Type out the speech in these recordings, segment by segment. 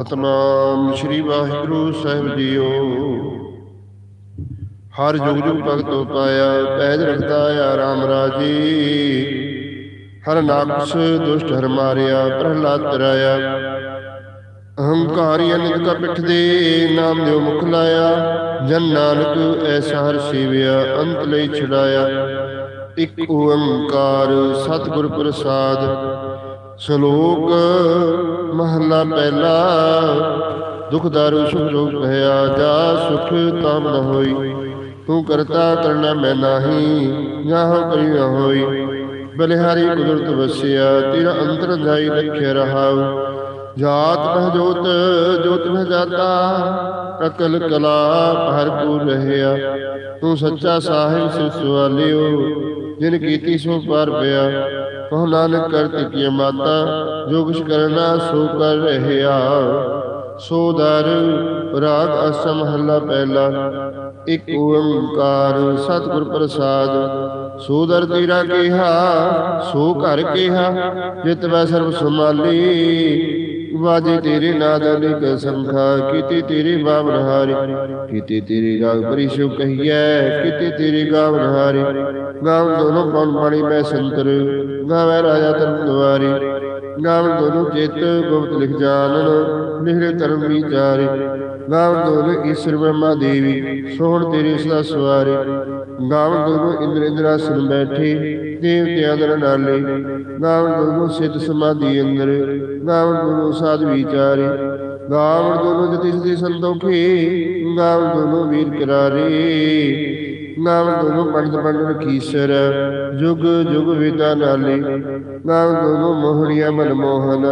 ਸਤਨਾਮ ਸ੍ਰੀ ਵਾਹਿਗੁਰੂ ਸਾਹਿਬ ਜੀਓ। ਹਰ ਜੁਗ ਜੁਗ ਭਗਤੋ ਪਾਇਆ, ਪੈਜ ਰਖਦਾ ਆ ਰਾਮ ਰਾਜੀ। ਹਰ ਨਾਕਸ ਦੁਸ਼ਟ ਹਰ ਮਾਰਿਆ, ਪ੍ਰਹਲਾਦ ਤਰਾਇਆ। ਅਹੰਕਾਰੀ ਅਨੰਦ ਕਾ ਪਿੱਠ ਦੇ ਨਾਮ ਦਿਓ ਮੁਖ ਲਾਇਆ। ਜਨ ਨਾਨਕ ਐਸਾ ਹਰ ਸੇਵਿਆ, ਅੰਤ ਲਈ ਛਡਾਇਆ। ਇੱਕ ਓੰਕਾਰ ਸਤਿਗੁਰ ਪ੍ਰਸਾਦ ਸ਼ਲੋਕ ਮਹਲਾ ਪਹਿਲਾ, ਦੁਖ ਦਾਰੂ ਸੁਖ ਰੋਗ ਭਇਆ ਜਾ ਸੁਖ ਤਾਮ ਨ ਹੋਈ। ਤੂੰ ਕਰਤਾ ਕਰਨਾ ਮੈਂ ਨਾਹੀ ਜਾਹ ਕਰੀ ਨ ਹੋਈ। ਬਲਿਹਾਰੀ ਕੁਦਰਤ ਵਸਿਆ, ਤੇਰਾ ਅੰਤਰ ਜਾਈ ਰੱਖਿਆ ਰਹਾਉ। ਜਾਤ ਮਹ ਜੋਤ ਜੋਤ ਮਹ ਜਾਤਾ ਅਕਲ ਕਲਾ ਭਰਪੂਰ ਰਹਿਆ। ਤੂੰ ਸੱਚਾ ਸਾਹਿਬ ਸਿਰ ਸੁਆਲਿਓ ਜਿਨ ਕੀਤੀ ਸੋ ਪਾਰ ਪਿਆ। ਕਹੋ ਨਾਨਕ ਕਰਤ ਕੀ ਮਾਤਾ, ਜੋ ਕੁਛ ਕਰਨਾ ਸੋ ਕਰ ਰਹਿਆ। ਸੋ ਦਰ ਰਾਗ ਅਸਮ ਹੱਲਾ ਪਹਿਲਾ, ਇੱਕ ਓੰਕਾਰ ਸਤਿਗੁਰ ਪ੍ਰਸਾਦ। ਸੋ ਦਰ ਤੇਰਾ ਕਿਹਾ, ਸੋ ਘਰ ਕਿਹਾ, ਜਿਤ ਵੈ ਸਰਬ ਸੰਭਾਲੀ। ਵਾਜੇ ਤੇਰੇ ਨਾਦ ਅਨੇਕ ਸੰਖਾ ਕੀਤੀ ਤੇਰੀ ਬਾਵਨ ਹਾਰੀ। ਕੀਤੀ ਤੇਰੀ ਰਾਗ ਪਰਿਸ਼ੁ ਕਹੀਐ, ਕੀਤੀ ਤੇਰੀ ਗਾਵਨ ਹਾਰੀ। ਗਾਵਨ ਦੋਨੋਂ ਪਉਣ ਪਾਣੀ ਮੈਂ ਸੰਤਰ, ਗਾਵੇ ਰਾਜਾ ਧਰਮ ਦੁਆਰੀ। ਗਾਵਨ ਦੋਨੋਂ ਚਿਤ ਗੁਪਤ ਲਿਖ ਜਾਣਨ ਲਿਖਰੇ ਧਰਮ ਵਿਚਾਰੇ। ਗਾਵਨ ਦੋਨੋਂ ਈਸ਼ਰ ਬ੍ਰਹਮਾ ਦੇਵੀ, ਸੋਹਣ ਤੇਰੀ ਸਦਾ ਸਵਾਰੇ। ਗਾਵਨ ਦੋਨੋਂ ਇੰਦਰ ਇੰਦਰਾ ਇੰਦਰਾਸਨ ਬੈਠੇ, ਦੇਵਤਿਆਂ ਦਰ ਨਾਲੇ। ਗਾਵਨ ਦੋਨੋਂ ਸਿੱਧ ਸਮਾਧੀ ਅੰਦਰ। ਗਾਵਨ ਦੋਨੋਂ ਸਾਧ ਵਿਚਾਰੇ। ਗਾਵਨ ਦੋਨੋਂ ਜਤੀ ਸਦੀ ਸੰਤੋਖੀ ਗਾਵਨ ਦੋਨੋਂ ਵੀਰ ਕਰਾਰੇ ਗਾਵਨ ਦੋਨੋਂ ਪੰਡਤ ਪੰਡਤ ਕੀਸਰ, ਜੁਗ ਜੁਗ ਵਿਦਾ ਨਾਲੇ। ਗਾਵਨ ਦੋਨੋਂ ਮੋਹਣੀਆਂ ਮਨਮੋਹਨ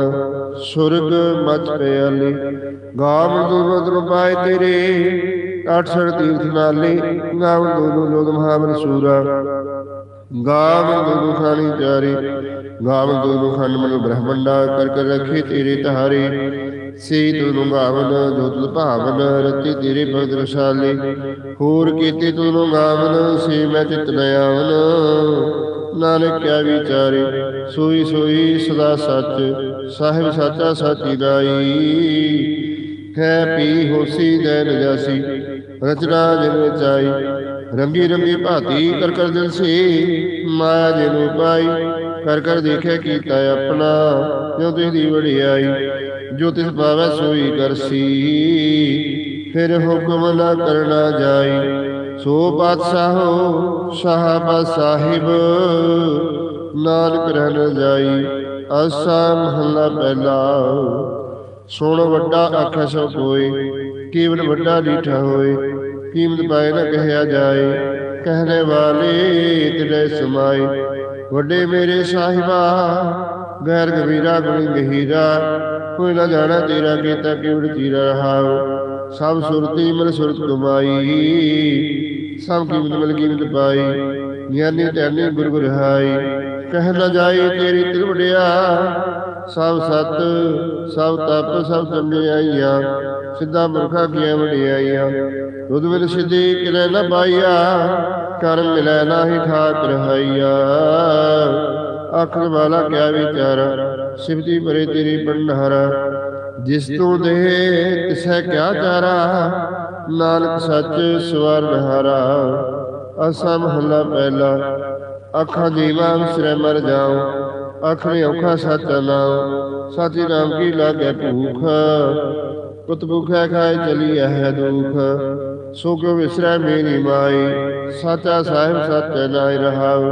ਸੁਰਗ ਮਚ ਪਿਆਲੇ। ਗਾਵਨ ਦੋਨੋਂ ਦਰ ਤੇਰੇ ਅਠਸੜ ਤੀਰਥ ਨਾਲੇ। ਗਾਵਨ ਦੋਨੋਂ ਲੋਕ ਮਹਾਬਲ ਸੂਰਾ। ਗਾਵਨ ਦੋਨੋਂ ਖਾਣੀ ਚਾਰੇ ਗਾਵਨ ਦੋਨੋਂ ਖੰਡ ਮਨ ਬ੍ਰਹਮੰਡਾ ਕਰ ਕਰ ਰਖੇ ਤੇਰੇ ਤਾਰੇ ਸੇ ਦੋਨੋਂ ਗਾਵਨ ਜੋ ਭਾਵਨ, ਰਤੀ ਤੇਰੇ ਭਗਤ ਰਸਾਲੇ। ਹੋਰ ਕੀਤੇ ਦੋਨੋਂ ਗਾਵਨ, ਸੇ ਮੈਂ ਚਿਤ ਨ ਆਵਨ। ਨਾਨਕ ਕਿਆ ਵਿਚਾਰੇ, ਸੋਈ ਸੋਈ ਸਦਾ ਸੱਚ, ਸਾਹਿਬ ਸਾਚਾ ਸਾਚੀ ਦਾਈ ਹੈ ਪੀ ਹੋਸੀ ਜੈ ਨਜਾਸੀ ਰਚਨਾ ਜਿਨ ਰਚਾਈ। ਰੰਗੀ ਰੰਗੀ ਭਾਤੀ ਕਰ ਕਰ ਦਿਲ ਸੀ। ਮਾਇਆ ਜਿਨੂ ਪਾਈ, ਕਰ ਕਰ ਦੇਖਿਆ ਕੀਤਾ ਆਪਣਾ। ਜੋ ਤਿਸ ਦੀ ਵਡਿਆਈ ਜੋ ਤਿਸ ਪਾਵੈ ਸੋਈ ਕਰਸੀ ਫਿਰ ਹੁਕਮ ਨਾ ਕਰਨਾ ਜਾਈ। ਸੋ ਬਾਦਸ਼ਾਹੋ ਸਾਹਬ ਸਾਹਿਬ, ਨਾਨਕ ਰਹਿਣ ਜਾਈ। ਆਸਾ ਮਹੱਲਾ ਪਹਿਲਾ। ਸੁਣ ਵੱਡਾ ਆਖੈ ਸੋ ਕੋਈ ਕੀਵਨ ਵੱਡਾ ਲੀਠਾ ਹੋਏ। ਕੀਮਤ ਪਾਏ ਨਾ ਕਹਿਆ ਜਾਏ। ਕਹਿਣੇ ਵਾਲੇ ਤੇਰੇ ਸਮਾਈ ਵੱਡੇ ਮੇਰੇ ਸਾਹਿਬਾ, ਗੈਰ ਗਵੀਰਾ ਗੁਣੀ ਗਹੀਰਾ। ਕੋਈ ਨਾ ਜਾਣਾ ਤੇਰਾ ਕੀਤਾ ਕਿਵੜ ਤੀਰਾ ਰਹਾਉ। ਸਭ ਸੁਰਤੀ ਮਨ ਸੁਰਤ ਕਮਾਈ ਸਭ ਕੀਮਤ ਮਿਲ ਕੀਮਤ ਪਾਈ। ਗਿਆਨੀ ਧਿਆਨੀ ਗੁਰ ਗੁਰ ਹਾਈ। ਕਹਿ ਨਾ ਜਾਏ ਤੇਰੀ ਤਿਰਵੜਿਆ। ਸਭ ਸਤ, ਸਭ ਤਪ, ਸਭ ਚੰਗਿਆਈਆਂ ਸਿੱਧਾ ਮੁਰਖਾ ਕੀਆਂ ਵਡਿਆਈਆਂ। ਦੁੱਧ ਵਿਲ ਸਿੱਧੀ ਲੈ ਨ ਪਾਈਆ ਕਰਮ ਮਿਲੈ ਨਾਹੀ ਠਾਕ ਰਹਾਈਆ ਆਖਰ ਵਾਲਾ ਕਿਆ ਵਿਚਾਰ ਸਿਵਤੀ ਭਰੇ ਤੇਰੀ ਪੰਡਹਰਾ ਜਿਸ ਤੂੰ ਦੇ ਤਿਸੈ ਕਿਆ ਚਾਰਾ, ਨਾਨਕ ਸੱਚ ਸਵਰ ਨਹਾਰਾ ਅਸਾ ਮਹੱਲਾ ਪਹਿਲਾ, ਅੱਖਾਂ ਦੀਵਾ ਵਿਸਰੈ ਮਰ ਜਾਉ ਅੱਖਣੇ ਔਖਾ ਸੱਚ ਨਾਉ ਸਾਚੀ ਨਾਮ ਕੀ ਲਾਗੇ ਭੂਖ, ਪੁੱਤ ਭੁਖਿਆ ਖਾਏ ਚਲੀ ਹੈ ਦੁਖ। ਸੋ ਵਿਸਰੈ ਮੇਰੀ ਮਾਈ। ਸਾਚਾ ਸਾਹਿਬ ਸੱਚ ਨਾਇ ਰਹਾਉ।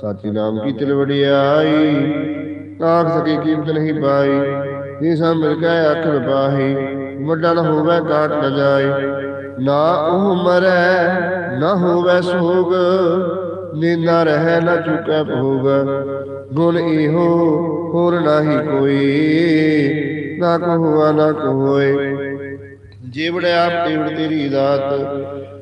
ਸਾਚੀ ਨਾਮ ਕੀ ਤਿਲ ਵਡਿਆਈ। ਆਖ ਸਕੇ ਕੀਮਤ ਨਹੀਂ ਪਾਈ। ਜੇ ਸਭ ਮਿਲ ਗਏ ਅੱਖ ਪਾਹੀ ਵੱਡਾ ਨ ਹੋਵੇ ਕਾਟ ਨ ਜਾਏ ਨਾ ਉਹ ਮਰੈ, ਨਾ ਹੋਵੇ ਸੋਗ। ਨੀਨਾ ਰਹਿ ਨਾ ਚੁਕੈ ਭੋਗ। ਗੁਣ ਇਹੋ ਹੋਰ ਨਾਹੀ ਕੋਈ। ਨਾ ਕੋ ਹੋਆ ਨਾ ਕੋ ਹੋਏ ਜੀਵੜ ਆਪ ਤੇਵੜ ਤੇਰੀ ਦਾਤ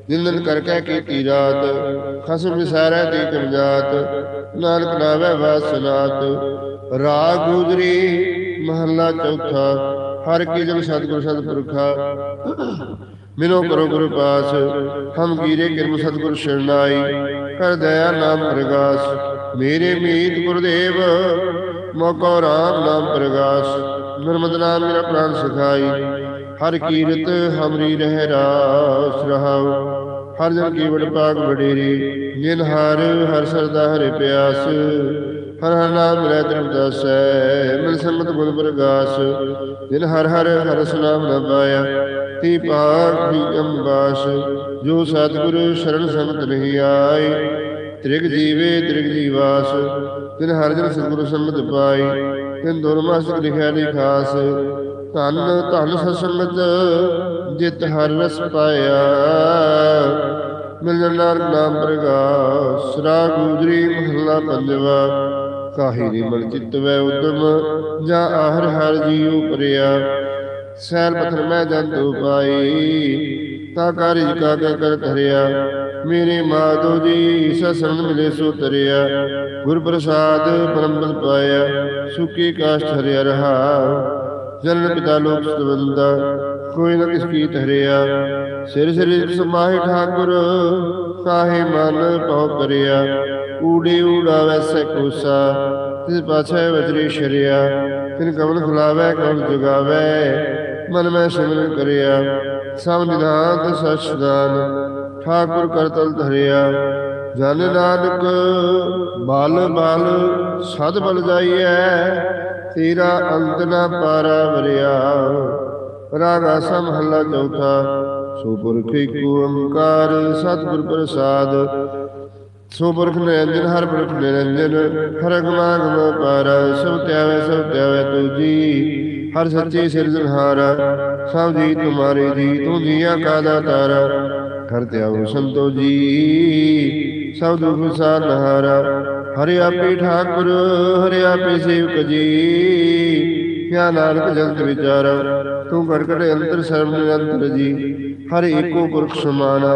ਦਿਨ ਕਰ ਕਹਿ ਕੀਤੀ ਰਾਤ ਖਸਮ ਵਿਸਾਰੈ ਤੇ ਕਮਜਾਤ ਨਾਨਕ ਨਾਵੇ ਵਾਸਨਾਤ ਰਾਗ ਗੁਜਰੀ, ਮਹੱਲਾ ਚੌਥਾ, ਹਰ ਕੀ ਜਨ ਸਤਿਗੁਰ ਸਤਿਪੁਰਖਾ। ਮਿਲੋ ਕਰੋ ਗੁਰੂ ਪਾਸ, ਹਮ ਕੀਰੇ ਕਿਰਮ ਸਤਿਗੁਰ ਸ਼ਰਨਾਈ। ਕਰ ਦਇਆ ਨਾਮ ਪ੍ਰਗਾਸ। ਮੇਰੇ ਮੀਤ ਗੁਰਦੇਵ, ਮੋਕੋ ਰਾਮ ਨਾਮ ਪ੍ਰਗਾਸ। ਨਿਰਮਦ ਨਾਮ ਮੇਰਾ ਪ੍ਰਾਨ ਸਿਖਾਈ। ਹਰ ਕੀਰਤ ਹਮਰੀ ਰਹਿ ਰਾਸ ਰਹਾਉ। ਹਰ ਜਨ ਕੀ ਵਡ ਪਾਗ ਵਡੇਰੀ। ਜਿਨ ਹਰ ਹਰ ਸਰਦਾ ਹਰਿ ਪਿਆਸ। ਹਰ ਹਰ ਨਾਮ ਮਿਲੈ ਤ੍ਰਿਪ ਦਸੈ, ਮਿਲ ਸੰਮਤ ਗੁਣ ਪ੍ਰਗਾਸ ਜਿਨ ਹਰ ਹਰ ਹਰ ਨਾਮ ਨ ਤੀ ਪਾਗ ਵੀ ਅੰਬਾਸ, ਜੋ ਸਤਿਗੁਰ ਸ਼ਰਨ ਸੰਗਤ ਨਹੀਂ ਆਈ ਤ੍ਰਿਗ ਜੀਵੇ ਤ੍ਰਿਗ ਜੀਵਾਸ ਜਿਨ ਹਰ ਜਨ ਸਤਿਗੁਰ ਸੰਗਤ ਪਾਈ ਤਿਨ ਦੁਰਮਸ ਲਿਖਿਆ ਨਹੀਂ ਖਾਸ, ਧਨ ਧਨ ਸਸੰਗਤ ਜਿਤ ਹਰ ਰਸ ਪਾਇਆ, ਮਿਲਨ ਨਾਨਕ ਨਾਮ ਪ੍ਰਗਾਸ, ਰਾਗ ਗੁਜਰੀ ਮਹੱਲਾ ਪੰਜਵਾ ਕਾਹੀ ਦੀ ਮਨ ਚਿਤ ਵੈ ਉਦਮ, ਜਾਂ ਆਹਰ ਹਰ ਜੀਉ ਪਰਿਆ ਸੈਲ ਪਥਰ ਮੈਂ ਜੰਤੂ ਪਾਈ ਤਾ ਕਾਰਿਜ ਕਾ ਕਰ ਧਰਿਆ। ਮੇਰੇ ਮਾਧੋ ਜੀ ਸਸਨ ਮਿਲੇ ਸੋ ਤਰਿਆ। ਗੁਰ ਪ੍ਰਸਾਦ ਪਰਮਪਦ ਪਾਇਆ, ਸੁਖੀ ਕਾਸ਼ ਧਰਿਆ ਰਹਾ। ਜਨਨ ਪਿਤਾ ਲੋਕ ਸਤਵੰਦਾ ਕੋਈ ਨ ਕਿਸ ਕੀ ਧਰਿਆ। ਸਿਰ ਸਿਰ ਸਮਾਹਿ ਠਾਕੁਰ, ਕਾਹੇ ਮਨ ਪਉ ਕਰਿਆ। ਊੜੇ ਊੜਾ ਵੈਸੈ ਕੋਸਾ, ਤਿਸ ਪਾਛੈ ਵਜਰੀ ਸ਼ਰਿਆ, ਤਿਨ ਕਵਲ ਖੁਲਾਵੈ, ਕਵਲ ਜੁਗਾਵੈ, ਮਨ ਮੈਂ ਸਿਮਰਨ ਕਰਿਆ, ਸਭ ਨਿਧਾਨ ਸਚਦਾਨ ਠਾਕੁਰ ਕਰਤਲ ਧਰਿਆ। ਜਨ ਨਾਨਕ, ਬਲ ਬਲ, ਸਦ ਬਲ ਜਾਈਐ, ਤੇਰਾ ਅੰਤ ਨਾ ਪਾਰਾ ਵਰਿਆ। ਰਾਗਾ ਸਮਹੱਲਾ ਚੌਥਾ ਸੋ ਪੁਰਖ ਏਕੋ ਓੰਕਾਰ, ਸਤਿਗੁਰ ਪ੍ਰਸਾਦ ਸੋ ਪੁਰਖ ਨਿਰੰਜਨ ਹਰ ਪੁਰਖ ਨਿਰੰਜਨ ਹਰ ਗਮਾਗਮ ਪਾਰ ਸਭ ਧਿਆਵੇ ਸਭ ਧਿਆਵੇ ਤੁਜੀ ਹਰ ਸੱਚੇ ਸਿਰਜਣਹਾਰ ਸਭ ਜੀ ਤੁਮਾਰੇ ਜੀ, ਤੂੰ ਜੀਆ ਕਾ ਦਾਤਾਰ। ਹਰ ਧਿਆਉ ਸੰਤੋ ਜੀ, ਸਭ ਦੁਖ ਸਾਰਹਾਰ ਹਰਿ ਆਪੇ ਠਾਕੁਰ, ਹਰਿ ਆਪੇ ਸੇਵਕ ਜੀ। ਕਿਆ ਨਾਨਕ ਜਗਤ ਵਿਚਾਰ, ਤੂੰ ਘਟ ਘਟ ਅੰਤਰ, ਸਰਬ ਨਿਰੰਤਰ ਜੀ। ਹਰ ਏਕੋ ਪੁਰਖ ਸਮਾਨਾ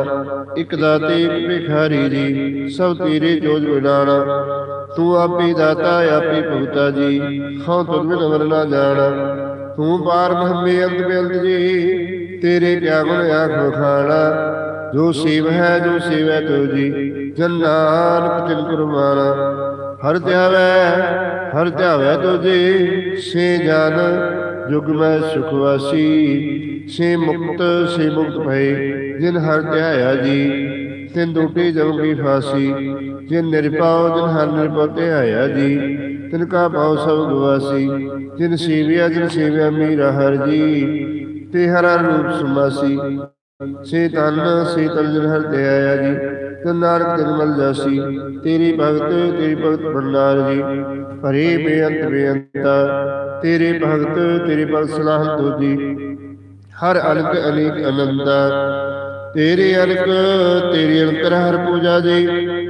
ਇਕ ਦਾਤੇ ਇਕ ਭਿਖਾਰੀ ਜੀ, ਸਭ ਤੇਰੇ ਜੋਜ ਵਿਡਾਣਾ ਤੂੰ ਆਪੇ ਦਾਤਾ, ਆਪੇ ਭਗਤਾ ਜੀ ਹਉ ਤੁਧ ਬਿਨ ਅਮਰ ਨਾ ਜਾਣਾ ਤੂੰ ਪਾਰ ਬ੍ਰਹਮੇ ਅੰਤ ਬੇਅੰਤ ਜੀ, ਤੇਰੇ ਕਿਆ ਗੁਣ ਆਖ ਬਖਾਣਾ ਜੋ ਸੇਵ ਹੈ, ਜੋ ਸੇਵੈ ਤੋ ਜੀ, ਜਨ ਨਾਨਕ ਤਿਨ ਕੁਰਬਾਨਾ ਹਰ ਧਿਆਵੈ ਹਰ ਧਿਆਵੈ ਤੋ ਜੀ, ਸੇ ਜਨ, ਜੁਗ ਮੈਂ ਸੁਖ ਵਾਸੀ। ਸੇ ਮੁਕਤ ਸੇ ਮੁਕਤ ਭਏ, ਜਿਨ ਹਰ ਧਿਆਇਆ ਜੀ, ਤਿਨ ਦੁਟੀ ਜਮ ਕੀ ਫਾਸੀ, ਜਿਨ ਨਿਰਪਾਉ ਜਿਨ ਹਰ ਨਿਰਪਉ ਧਿਆਇਆ ਜੀ, ਤਿਨ ਕਾ ਭਾਉ ਸਭ ਗਵਾਸੀ, ਜਿਨ ਸੇਵਿਆ ਜਿਨ ਸੇਵਿਆ ਮੀਰਾ ਹਰ ਜੀ, ਤੇ ਹਰ ਰੂਪ ਸਮਾਸੀ। ਸੇ ਤਨ ਸੇ ਤਨ ਜਿਨ ਹਰ ਤੇ ਜੀ, ਤਨ ਨਾਨਕ ਤਿਨ ਮਲ ਜਾਸੀ, ਤੇਰੀ ਭਗਤ ਤੇਰੀ ਭਗਤ ਭੰਡਾਰ ਜੀ। ਭਰੇ ਬੇਅੰਤ ਬੇਅੰਤਾ, ਤੇਰੇ ਭਗਤ, ਤੇਰੇ ਪਰ ਸਲਾਹ ਤੋਜੀ ਹਰ ਅਨਕ ਅਨੇਕ ਅਨੰਦਾ ਤੇਰੇ ਅਨਕ ਤੇਰੀ ਅਨਕਰ ਹਰ ਪੂਜਾ ਜੀ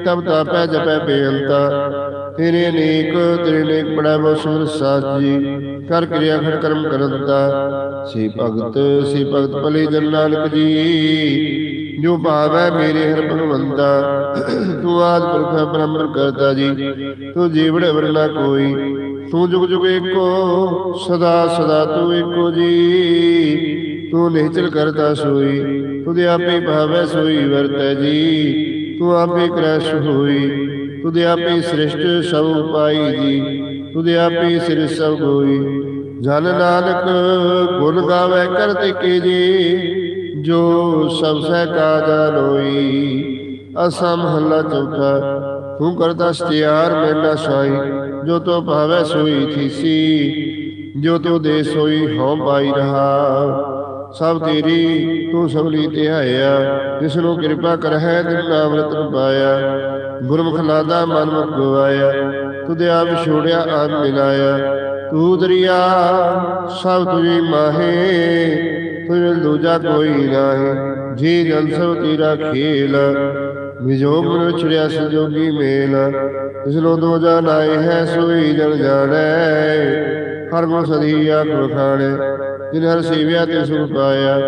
ਤਬ ਤਾਪੈ ਜਪੈ ਬੇਅੰਤਾ। ਤੇਰੇ ਅਨੇਕ ਤੇਰੇ ਅਨੇਕ ਬੜਾ ਮਸੂਰ ਸਾਜ ਜੀ ਕਰ ਕਿਰਿਆ ਖੜ ਕਰਮ ਕਰੰਤਾ ਸੇ ਭਗਤ ਸੇ ਭਗਤ ਭਲੇ ਜਨ ਨਾਨਕ ਜੀ ਜੋ ਭਾਵੈ ਮੇਰੇ ਹਰ ਭਗਵੰਤਾ। ਤੂੰ ਆਦ ਪੁਰਖ ਬ੍ਰਹਮ ਕਰਤਾ ਜੀ ਤੂੰ ਜੀਵੜ ਵਰਨਾ ਕੋਈ। ਤੂੰ ਜੁਗ ਜੁਗ ਏਕੋ ਸਦਾ ਸਦਾ ਤੂੰ ਏਕੋ ਜੀ। ਤੂੰ ਨਿਹਚਲ ਕਰਤਾ ਸੋਈ ਤੁਧ ਆਪੇ ਭਾਵੈ ਸੋਈ ਵਰਤੈ ਜੀ। ਤੂੰ ਆਪੇ ਕ੍ਰੈਸ਼ ਹੋਈ ਤੁਧ ਆਪੇ ਸ੍ਰਿਸ਼ਟ ਸਭ ਉਪਾਈ ਜੀ। ਤੁਧ ਆਪੇ ਸਿਰ ਸਭ ਹੋਈ ਜਨ ਨਾਨਕ ਗੁਣ ਗਾਵੇ ਕਰਤੇ ਕੇ ਜੀ, ਜੋ ਸਭ ਸਹਿ ਕਾ ਜਾਣੋਈ ਅਸਮ ਹੱਲਾ ਚੌਥਾ ਤੂੰ ਕਰਦਾ ਸਤਿਆਰ ਮੈਨਾ ਸਾਈ, ਜੋ ਤੋ ਭਾਵੈ ਸੋਈ ਥੀਸੀ, ਜੋ ਤੋ ਦੇ ਸੋਈ ਹਉ ਪਾਈ ਰਹਾ। ਸਭ ਤੇਰੀ ਤੂੰ ਸਭਲੀ ਧਿਆਇਆ, ਜਿਸ ਨੂੰ ਕਿਰਪਾ ਕਰਹਿ ਤਿਨ ਨਾਮ ਪਾਇਆ। ਗੁਰਮੁਖ ਲਾਦਾ ਮਨ ਮੁਖ ਗਵਾਇਆ, ਤੁਧ ਆਪ ਛੋੜਿਆ ਆਪ ਮਿਲਾਇਆ। ਤੂੰ ਦਰਿਆ, ਸਭ ਤੁਝੀ ਮਾਹੇ ਤੁਝ ਦੂਜਾ ਕੋਈ ਨਾਹੀ। ਜੀ ਜਨ ਸਭ ਤੇਰਾ ਖੇਲ ਵਿਜੋਗ ਮਨ ਵਿਛੜਿਆ ਸੰਜੋਗੀ ਮੇਲ ਜਿਸ ਲੋ ਦੋ ਜਾਨ ਆਏ ਹੈ ਸੋਈ ਜਨ ਜਾਣੈ। ਹਰ ਗੁਣ ਸਦੀ ਆਖ ਖਾਣੇ ਜਿਨ ਹਰ ਸੇਵਿਆ ਤੇ ਸੁਖ ਪਾਇਆ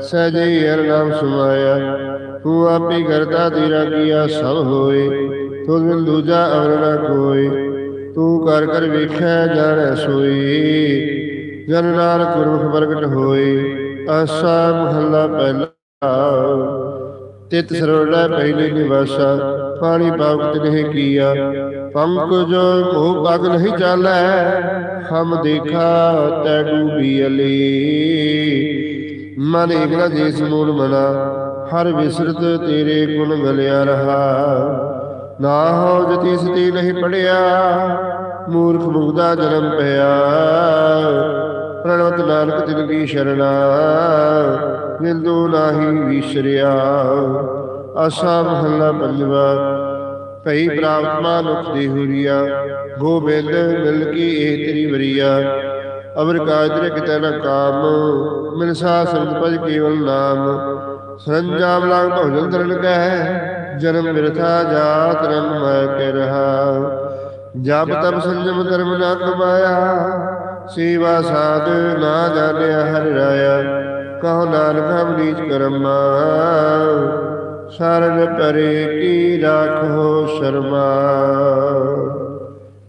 ਸਹਿਜੇ ਹਰ ਨਾਮ ਸੁਮਾਇਆ। ਤੂੰ ਆਪੇ ਕਰਤਾ ਤੇਰਾ ਕੀਆ ਸਭ ਹੋਏ ਤੁਧ ਬਿਨ ਦੂਜਾ ਅਵਰ ਨ ਕੋਈ ਤੂੰ ਕਰ ਕਰ ਵੇਖੈ ਜਾਣੈ ਸੋਈ। ਜਨ ਨਾਨਕ ਗੁਰਮੁਖ ਪ੍ਰਗਟ ਹੋਏ ਆਸਾ ਮਹੱਲਾ ਪਹਿਲਾ। ਤਿਤ ਸਰਵੜਾ ਪਹਿਲੇ ਨਿਵਾਸਾ, ਪਾਣੀ ਪਾਵਤ ਨਹੀਂ ਕੀਆ। ਪੰਕਜ ਮੋਹ ਪਗ ਨਹੀਂ ਚਾਲੈ, ਹਮ ਦੇਖਾ ਤੈ ਡੂਬੀ ਅਲੀ। ਮਨ ਇਕਲਾ ਜਿਸ ਮੂਲ ਮਨਾ, ਹਰ ਵਿਸਰਤ ਤੇਰੇ ਗੁਣ ਗਲਿਆ ਰਹਾ। ਨਾ ਹੋ ਜਤੀ ਸਤੀ ਨਹੀਂ ਪੜਿਆ, ਮੂਰਖ ਮੁਗਦਾ ਜਨਮ ਪਿਆ। ਪ੍ਰਣਵਤ ਨਾਨਕ ਤਿਨ ਕੀ ਸ਼ਰਣਾ ਨਿੰਦੂ ਨਾਹੀ ਵਿਸਰਿਆ। ਆਸਾ ਮਹੱਲਾ ਪੰਜਵਾ, ਭਈ ਪ੍ਰਾਪਤ ਮਾਨੁਖ ਦੀ ਹੁਰੀਆ, ਗੋਬਿੰਦ ਮਿਲ ਕੀ ਇਹ ਤੇਰੀ ਵਰੀਆ। ਅਵਰ ਕਾਜਰੇ ਕਿਤੇ ਨ ਕਾਮ ਮਿਲ ਸਾ ਭਜ ਕੇਵਲ ਨਾਮ। ਸਰੰਜਾਮ ਲਾਗ ਭਜਨ ਦਰਨ ਕਹਿ, ਜਨਮ ਬਿਰਥਾ ਜਾਤ ਰੰਗ ਮੈਂ ਕੇ ਰਹਾ। ਜਪ ਤਪ ਸੰਜਮ ਧਰਮ ਨਾ ਕਮਾਇਆ, ਸੇਵਾ ਸਾਧ ਨਾ ਜਾਣਿਆ ਹਰਿ ਰਾਇਆ। ਕਹੋ ਨਾਨਕ ਹਮ ਕਰਮਾ। ਸ਼ਰਨ ਪਰੇ ਕੀ ਰਾਖੋ ਸ਼ਰਮਾ।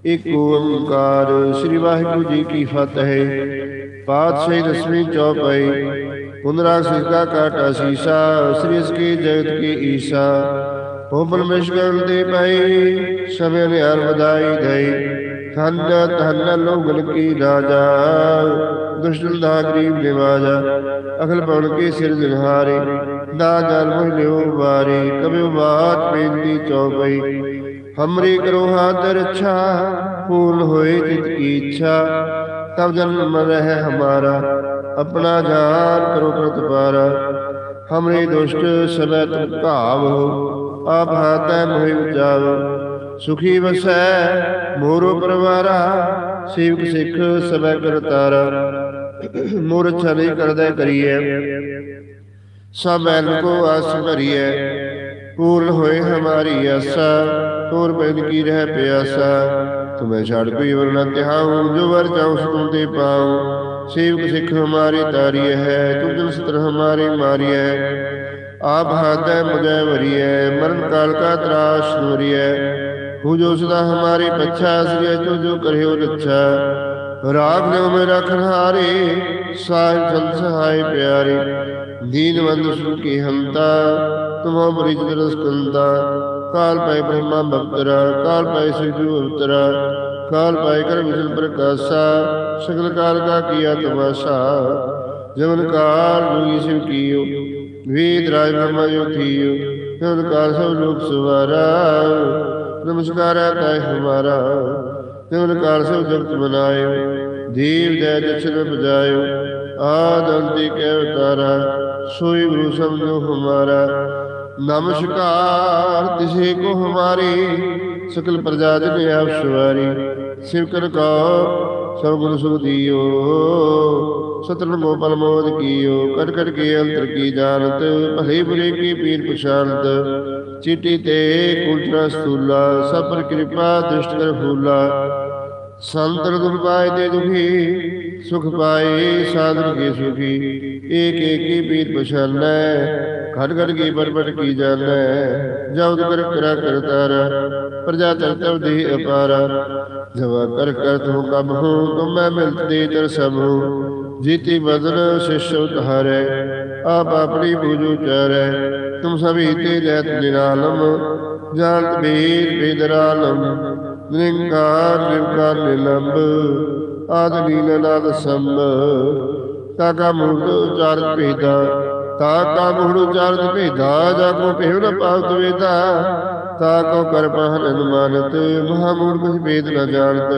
ਇਕ ਓੰਕਾਰ ਸ੍ਰੀ ਵਾਹਿਗੁਰੂ ਜੀ ਕੀ ਫਤਿਹ। ਪਾਤਸ਼ਾਹੀ ਦਸਵੀਂ ਚੌਪਈ। ਪੁਨਰਾ ਸਿਕਾ ਕਾਟ ਅਸੀਸਾ ਸ੍ਰੀ ਇਸ ਕੀ ਜਗਤ ਕੀ ਈਸਾ। ਹੋ ਪਰਮੇਸ਼ਵਰ ਦੇ ਪਈ। ਸਭੇ ਨੇ ਹਰ ਵਧਾਈ ਗਈ ਧੰਨ ਧੰਨ ਲੋਗਨ ਕੀ ਰਾਜਾ। ਦੁਸ਼ਮਨ ਦਾ ਗਰੀਬ ਨਿਵਾਜਾ ਅਖਲ ਪਵਨ ਕੇ ਸਿਰ ਜਨਹਾਰੇ ਨਾ ਜਲ ਮੋਹ ਲਿਓ ਵਾਰੇ। ਕਬਿ ਬਾਤ ਬੇਨਤੀ ਚੌਪਈ, ਹਮਰੀ ਕਰੋ ਹਾਥ ਰੱਛਾ, ਪੂਰਨ ਹੋਏ ਜਿਤ ਕੀ ਇੱਛਾ। ਤਬ ਜਨਮ ਰਹਿ ਹਮਾਰਾ, ਆਪਣਾ ਜਾਨ ਕਰੋ ਪ੍ਰਤਪਾਰਾ। ਹਮਰੇ ਦੁਸ਼ਟ ਸਭੈ ਤੁਮ ਘਾਵ ਆਪ ਹਾਤੈ ਮੋਹਿ ਉਚਾਵ ਸੁਖੀ ਵਸੈ, ਮੋਰੋ ਪਰਵਾਰਾ, ਸੇਵਕ ਸਿੱਖ, ਸਭੈ ਕਰਤਾਰਾ। ਮੋਰ ਛਲੀ ਕਰਦਾ ਕਰੀਏ ਸਭ ਮੈਲ ਕੋ ਆਸ ਭਰੀਏ। ਪੂਰਨ ਹੋਏ ਹਮਾਰੀ ਆਸਾ ਤੋਰ ਪੈਨ ਕੀ ਰਹਿ ਪਿਆਸਾ। ਤੁਮੇ ਛੜ ਕੋਈ ਵਰਨਾ ਨ ਤਿਹਾਉ, ਜੋ ਵਰ ਚਾਉ ਤੁਮ ਤੇ ਪਾਉ। ਸੇਵਕ ਸਿੱਖ ਹਮਾਰੀ ਤਾਰੀ ਹੈ ਤੂੰ ਜਨ ਸਤਰ ਹਮਾਰੀ ਮਾਰੀ ਹੈ ਆਪ ਹਾਤੈ ਮੁਝੈ ਵਰੀਐ, ਮਰਨ ਕਾਲ ਕਾ ਤਰਾਸ਼ ਨੂਰੀਐ ਹੂ ਜੋ ਸਦਾ ਹਮਾਰੀ ਪੱਛਾ ਸ੍ਰੀ ਜੋ ਜੋ ਕਰਿਓ ਰੱਛਾ। ਰਾਗ ਲਿਓ ਮੇਰਾ ਖਨਹਾਰੇ ਸਾਹਿਬ ਸੰਤ ਸਹਾਇ ਪਿਆਰੇ। ਦੀਨ ਬੰਦ ਹੰਤਾ ਤੁਮੋ ਬ੍ਰਿਜ ਰਸ ਕਾਲ ਪੈ ਬ੍ਰਹਮਾ ਭਕਤਰਾ ਕਾਲ ਪੈ ਸਿਜੂ ਅਵਤਰਾ। ਕਾਲ ਪੈ ਕਰ ਵਿਸ਼ਨ ਪ੍ਰਕਾਸ਼ਾ, ਸਗਲ ਕਾਲ ਕਾ ਕੀਆ ਤਮਾਸ਼ਾ। ਜਮਨ ਕਾਲ ਜੋਗੀ ਸਿਵ ਕੀਓ, ਵੇਦ ਰਾਜ ਬ੍ਰਹਮਾ ਜੋ ਥੀਓ ਜਮਨ ਕਾਲ ਸਭ ਲੋਕ ਸੁਵਾਰਾ। ਨਮਸਕਾਰ ਹੈ ਹਮਾਰਾ। ਜਮਨ ਕਾਲ ਸਭ ਜਗਤ ਬਨਾਇਓ। ਦੇਵ ਦੈ ਦਛਨ ਬਜਾਇਓ ਆਦ ਅੰਤੀ ਕੈ ਅਵਤਾਰਾ ਸੋਈ ਗੁਰੂ ਸਮਝੋ ਹਮਾਰਾ। ਨਮਸਕਾਰ ਤਿਸੇ ਕੋ ਹਮਾਰੀ। ਸਕਲ ਪ੍ਰਜਾ ਜਨ ਆਪ ਸਵਾਰੀ। ਸਿਵਕਰ ਕੋ ਸਭ ਗੁਣ ਸੁਖ ਦੀਓ। ਸਤਨ ਗੋਪਲ ਮੋਦ ਕੀਓ। ਕਟ ਕਟ ਕੇ ਅੰਤਰ ਕੀ ਜਾਣਤ, ਭਲੇ ਬੁਰੇ ਕੀ ਪੀਰ ਪਛਾਨਤ ਚੀਟੀ ਤੇ ਕੁਲਚਰਾ ਸਤੂਲਾ ਸਭ ਪਰ ਕਿਰਪਾ ਦ੍ਰਿਸ਼ਟ ਕਰ ਫੂਲਾ। ਸੰਤਨ ਗੁਰ ਪਾਏ ਤੇ ਦੁਖੀ, ਸੁਖ ਪਾਏ, ਸਾਧਨ ਕੇ ਸੁਖੀ। ਏਕ ਏਕ ਕੀ ਪੀਰ ਪਛਾਨੈ ਘਟ ਘਰ ਕੀ ਪਰਪਟ ਕੀ ਜਾਣੈ ਜਬ ਕਰ ਕਰਾ ਕਰਤਾਰ ਪ੍ਰਜਾ ਚਰਤਵ ਦੇ ਅਪਾਰਾ। ਜਵਾ ਕਰ ਕਰ ਤੂੰ ਕਬ ਹੂੰ, ਤੁਮ ਮੈਂ ਮਿਲਤ ਤਰ ਸਭ ਹੂੰ। ਜੀਤੀ ਬਦਨ ਸ਼ਿਸ਼ ਉਤਾਰੈ ਆਪ ਆਪਣੀ ਬੂਝੂ ਚਾਰੈ। ਤੁਮ ਸਭੀ ਤੇ ਰਹਿਤ ਨਿਰਾਲਮ, ਜਾਣਤ ਬੀਰ ਬੇਦਰਾਲਮ। ਨਿਰੰਕਾਰ, ਨਿਰਕਾਰ ਨਿਲੰਬ, ਆਦ ਨੀਲ ਨਾਦ ਸੰਭ ਤਾਕਾ ਮੂਰਤ ਉਚਾਰਤ ਭੇਦਾ ਤਾਕਾ ਮੂਰਤ ਉਚਾਰਤ ਭੇਦਾ ਜਾ ਕੋ ਭੇਵ ਨ ਪਾਵਤ ਵੇਦਾ ਤਾਕੋ ਕਰ ਪਹਨ ਅਨੁਮਾਨਤ ਮਹਾ ਕੁਛ ਭੇਦ ਨ ਜਾਣਤ।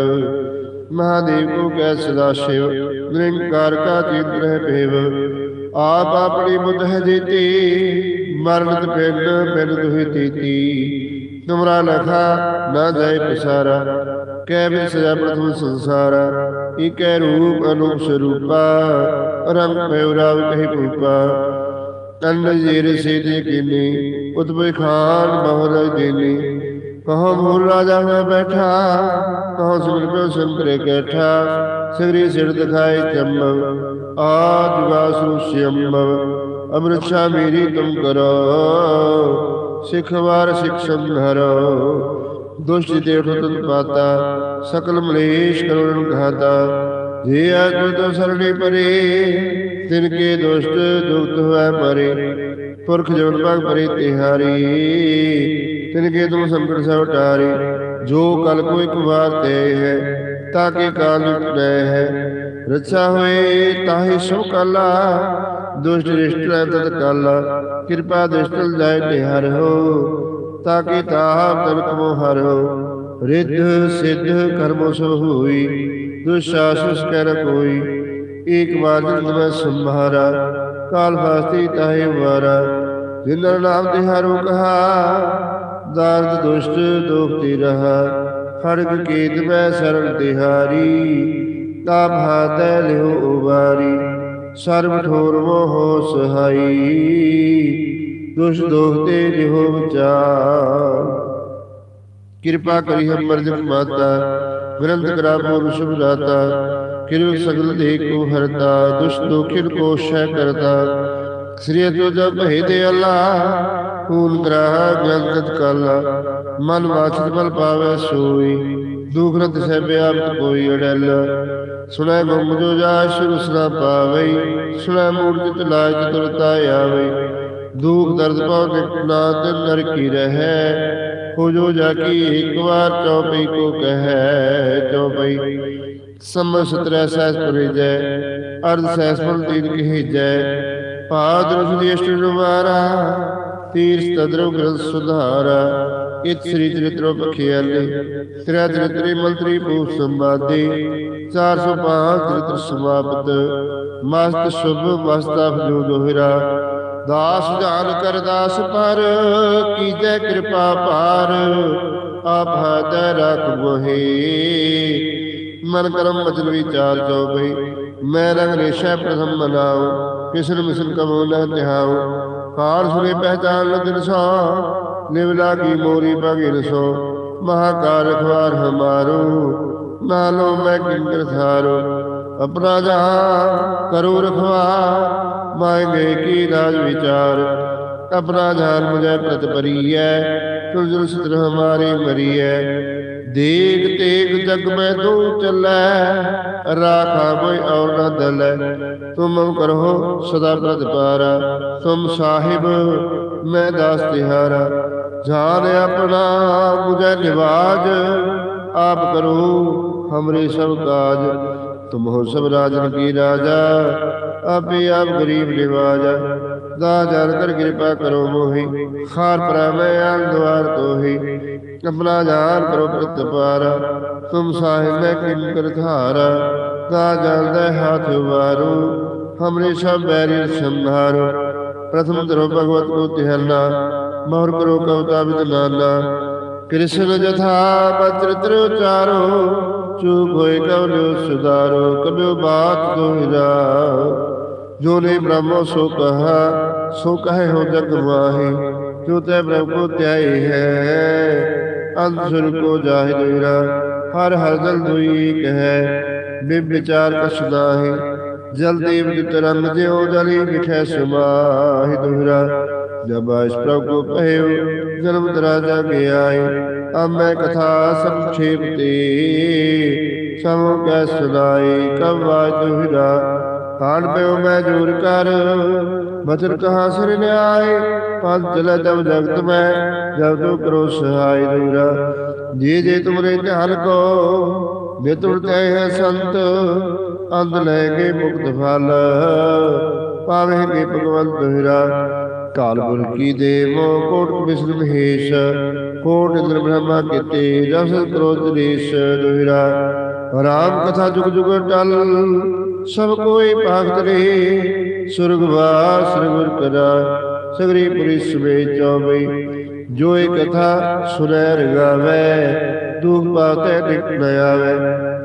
ਮਹਾਦੇਵ ਕੋ ਕੈ ਸਦਾ ਸ਼ਿਵ, ਨਿਰੰਕਾਰ ਕਾ ਚਿਤ ਰਹਿ ਭੇਵ। ਆਪ ਆਪਣੀ ਬੁੱਧ ਹੈ ਜੀਤੀ ਮਰਨਤ ਪਿੰਡ ਪਿੰਡ ਦੁਹਿ ਤੀਤੀ। ਤੁਮਰਾ ਲਖਾ ਨਾ ਜਾਏ ਪਿਸਾਰਾ ਕੈ ਬਿਨ ਸਜਾ ਪ੍ਰਥਮ ਸੰਸਾਰਾ। ਇਕੈ ਰੂਪ ਅਨੂਪ ਸਰੂਪਾ, ਰੰਗ ਰਾਵ ਕਹੀ ਭੂਪਾ। ਤਨ ਜੀਰ ਸੇ ਦੇ ਕੀਨੀ, ਉਤਪੇ ਖਾਨ ਬਹੁਰ ਦੇਨੀ। ਕਹੋ ਮੂਲ ਰਾਜਾ ਮੈਂ ਬੈਠਾ, ਕਹੋ ਸਿਮਰ ਪਿਓ ਸੰਤਰੇ ਕੈਠਾ, ਸਿਗਰੀ ਸਿਰ ਦਿਖਾਏ ਚੰਮਵ ਆ ਜੁਗਾਸੂ ਸਿਅੰਬਵ ਅਮ੍ਰਿਤਸ਼ਾ ਮੇਰੀ ਤੁਮ ਕਰੋ, ਸਿੱਖ ਵਾਰ ਸਿੱਖ ਸੰਧਰੋ ਦੁਸ਼ਟ ਤੇ ਉਠਤ ਪਾਤਾ ਸਕਲ ਮਲੇਸ਼ ਕਰੁਣ ਘਾਤਾ ਜੇ ਅਜੁ ਤੋ ਸਰਣੀ ਪਰੇ, ਤਿਨ ਕੇ ਦੁਸ਼ਟ ਦੁਖਤ ਹੋਇ ਮਰੇ ਪੁਰਖ ਜਨ ਭਾਗ ਪਰੇ ਤਿਹਾਰੀ ਤਿਨ ਕੇ ਤੁਮ ਸੰਕਟ ਸਭ ਟਾਰੇ ਜੋ ਕਲ ਕੋ ਇੱਕ ਵਾਰ ਤੇ ਹੈ ਤਾਕੇ ਕਾਲ ਨਿਕਟੈ ਹੈ। ਰੱਛਾ ਹੋਏ ਤਾਹੀ ਸੋ ਕਾਲਾ, ਦੁਸ਼ਟ ਰਿਸ਼ਟ ਰਹਿ ਤਤ ਕਾਲਾ। ਕਿਰਪਾ ਦ੍ਰਿਸ਼ਟਲ ਜਾਇ ਨਿਹਰ ਹੋ ਤਾਕੇ ਤਾਹ ਤਨ ਕਮੋ ਹਰ ਹੋ। ਰਿੱਧ ਸਿੱਧ ਕਰਮੋ ਸੋ ਹੋਈ। ਦੁਸ਼ਾਸੁਸ ਕਰ ਕੋਈ। ਏਕ ਵਾਰ ਜਨ ਸੰਭਾਰਾ, ਕਾਲ ਫਾਸਤੀ ਤਾਹੇ ਵਾਰਾ। ਜਿਨਰ ਨਾਮ ਤੇ ਹਰੋ ਕਹਾ, ਦਰਦ, ਦੁਸ਼ਟ, ਦੁਖ ਤੇ ਰਹਾ। ਖੜਗ ਕੇਤ ਮੈਂ ਸਰਣ ਤਿਹਾਰੀ ਤਾ ਭਾਤੈ ਲਿਓ ਉਬਾਰੀ। ਸਰਬ ਠੋਰ ਮੋਹ ਸਹਾਈ, ਦੁਸ਼ ਦੋਖ ਤੇ ਲਿਓ ਵਿਚਾਰ। ਕਿਰਪਾ ਕਰੀ ਹਮਰ ਜਪ ਮਾਤਾ ਗ੍ਰੰਥ ਕਰਾ ਪੂਰ ਸ਼ੁਭ ਦਾਤਾ ਕਿਰਪ ਸਗਲ ਦੇ ਕੋ ਹਰਤਾ ਦੁਸ਼ ਦੋਖਿਰ ਕੋ ਸ਼ੈ ਕਰਤਾ ਸ੍ਰੀ ਅਜੋ ਜਪ ਹੈ ਦੇ ਅੱਲਾ ਕੂਨ ਗ੍ਰਹ ਗ੍ਰੰਥ ਕਾਲਾ। ਮਨ ਵਾਚਿਤ ਬਲ ਪਾਵੇ ਸੋਈ, ਦੁਖ ਰਤ ਸਹਿ ਬਿਆਪਤ ਕੋਈ ਅੜਲ। ਸੁਣੈ ਗੁੰਮ ਜੋ ਜਾ ਸ਼ੁਰ ਸਨਾ ਪਾਵਈ, ਸੁਣੈ ਮੂਰਤਿ ਲਾਜ ਤੁਰਤਾ ਆਵਈ। ਦੁਖ ਦਰਦ ਪਾਉ ਨਿਕਟਨਾ ਤੇ ਨਰਕੀ ਰਹੈ ਹੋ ਜਾ ਕੀ ਇੱਕ ਵਾਰ ਚੌਪਈ ਕੋ ਕਹੈ ਚੌਪਈ ਸਮ ਸਤਰੈ ਸਹਿਸ ਪਰਿਜੈ ਅਰਧ ਸਹਿਸ ਫਲ ਤੀਨ ਕਹਿਜੈ। ਪਾਦ ਰਸ ਦੀ ਅਸ਼ਟ ਨਵਾਰਾ ਤੀਰ ਸਤਦਰਵ ਗ੍ਰੰਥ ਸੁਧਾਰਾ। ਇਤ ਸ੍ਰੀ ਚਰਿਤ੍ਰੋ ਪਖਿਆਲੇ ਤ੍ਰਿਆ ਚਰਿਤ੍ਰੇ ਮੰਤਰੀ ਭੂਪ ਸੰਵਾਦੇ। 405 ਚਰਿਤ੍ਰ ਸਮਾਪਤ, ਮਸਤ ਸ਼ੁਭ ਮਸਤਾ ਜੋ ਦੋਹਰਾ। ਦਾਸ ਜਾਨ ਕਰ ਦਾਸ ਪਰ, ਕੀਜੈ ਕਿਰਪਾ ਪਾਰ ਆਪ ਰਖ ਬੋਹੇ ਮਨ ਕਰਮ ਮਚਨ ਵਿਚਾਰ ਜੋ ਬਈ ਮੈਂ ਰੰਗ ਰੇਸ਼ਾ ਪ੍ਰਥਮ ਮਨਾਉ, ਕਿਸਨ ਮਿਸਨ ਕਮੋ ਨ ਤਿਹਾਉ ਹਾਰ ਸੁਰੇ ਪਹਿਚਾਨ ਲਗਨ ਸੋ, ਨਿਵਲਾ ਕੀ ਮੋਰੀ ਭਗਿਨ ਸੋ। ਮਹਾਕਾਰ ਖਵਾਰ ਹਮਾਰੋ, ਨਾਲੋ ਮੈਂ ਕਿੰਕਰ ਥਾਰੋ ਆਪਣਾ ਜਹਾਂ ਕਰੋ ਰਖਵਾ ਮਾਇਨੇ ਕੀ ਰਾਜ ਵਿਚਾਰ। ਆਪਣਾ ਜਾਨ ਮੁਝੇ ਪ੍ਰਤ ਪਰੀਐ ਤੁਲ ਹਮਾਰੀ ਮਰੀਐ ਦੇਖ ਤੇਗ ਜਗ ਮੈਂ ਤੂੰ ਚੱਲੈ, ਰਾਖਾ ਕੋਈ ਔਰ ਨਾ ਦਲੈ। ਤੁਮ ਕਰੋ ਸਦਾ ਪ੍ਰਤ ਤੁਮ ਸਾਹਿਬ ਮੈਂ ਦਾਸ ਤਿਹਾਰਾ। ਜਾਨ ਆਪਣਾ ਮੁਝੇ ਨਿਵਾਜ, ਆਪ ਕਰੋ ਹਮਰੇ ਸਭ ਕਾਜ। ਤੁਮ ਹੋ ਸਭ ਰਾਜਨ ਕੀ ਰਾਜਾ? ਆਪੇ ਆਪ ਗਰੀਬ ਨਿਵਾਜਾ ਦਾ ਜਰ ਕਰ ਕਿਰਪਾ ਕਰੋ ਮੋਹੀ। ਖਾਰ ਪਰ ਆਨ ਦਵਾਰ ਤੋਹੀ। ਆਪਣਾ ਜਾਨ ਕਰੋ ਪ੍ਰਤ ਤੁਮ ਸਾਹਿਬ ਮੈਂ ਕਿਨ ਕਰ ਧਾਰਾ। ਦਾ ਜਲਦਾ ਹੱਥ ਵਾਰੂ। ਹਮਰੇ ਸਭ ਬੈਰੀ ਸੰਭਾਰੋ। ਪ੍ਰਥਮ ਧਰੋ ਭਗਵਤ ਕੋ ਤਿਹਲਨਾ ਮੋਰ ਕਰੋ ਕਵਤਾ ਵਿਦ ਨਾਨਾ। ਕ੍ਰਿਸ਼ਨ ਜਥਾ ਬਚਰਿਤ੍ਰ ਉਚਾਰੋ ਚੂਕ ਹੋਏ ਕਵਲਿਓ ਸੁਧਾਰੋ ਕਬਿਓ ਬਾਤ ਦੋਹਿਰਾ ਜੋ ਨੇ ਬ੍ਰਹਮੋ ਸੋ ਕਹਾ, ਸੋ ਕਹੇ ਹੋ ਜਗ ਮਾਹੀ। ਜੋ ਤੈ ਬ੍ਰਹਮ ਕੋ ਧਿਆਈ ਹੈ ਅੰਤ ਸੁਰ ਕੋ ਜਾਹਿ ਦੋਹਿਰਾ ਹਰ ਹਰਦਲ ਦੁਈ ਕਹੈ ਬਿਬ ਵਿਚਾਰ ਕਸ਼ਦਾ ਨਾਹੀ। ਜਲ ਦੇਵ ਦੀ ਤਰੰਗ ਜਿਉ ਜਲੀ ਵਿਖੈ ਸਮਾਹਿ ਦੋਹਿਰਾ। ਜਬ ਇਸ ਪ੍ਰਭ ਕੋ ਕਹਿਓ ਜਨਮ ਤਰਾ ਜਗ ਆਏ। ਅਬ ਮੈਂ ਕਥਾ ਸੰਖੇਪ ਤੇ ਸਮ ਕੈ ਸੁਨਾਈ ਕਬ ਵਾਜ ਕਾਨ ਪਿਓ ਮੈਂ ਜੂਰ ਕਰ, ਬਚਨ ਕਹਾ ਸਿਰ ਨਿਆਏ ਪੰਜ ਚਲੇ ਤਬ ਜਗਤ ਮੈਂ, ਜਬ ਤੋ ਕਰੋ ਸਹਾਈ ਦੂਰਾ। ਜੇ ਜੇ ਤੁਮਰੇ ਧਿਆਨ ਕੋ ਬਿਤੁਰ ਤੈ ਹੈ ਸੰਤ, ਅੰਧ ਲੈ ਕੇ ਮੁਕਤ ਫਲ। ਪਾਵੇ ਕੇ ਭਗਵੰਤ ਦੁਹਿਰਾ ਕਾਲ ਗੁਰ ਕੀ ਦੇਵ, ਕੋਟ ਵਿਸ਼ਨ ਮਹੇਸ਼, ਕੋਟ ਇੰਦਰ ਬ੍ਰਹਮਾ ਕੀਤੇ ਰਸ ਕ੍ਰੋਧ ਦੇਸ਼ ਦੁਹਿਰਾ। ਰਾਮ ਕਥਾ ਜੁਗ ਜੁਗ ਟਲ, ਸਭ ਕੋਈ ਭਾਗਤ ਰਹੇ। ਸੁਰਗ ਵਾਸ ਗੁਰ ਕਰਾ ਸਗਰੀ ਪੁਰੀ ਸਵੇ ਚੌਬਈ ਜੋ ਇਹ ਕਥਾ ਸੁਨੈ ਰਗਾਵੇ ਦੁਖ ਪਾਤੇ ਨਿਕ ਨ ਆਵੇ।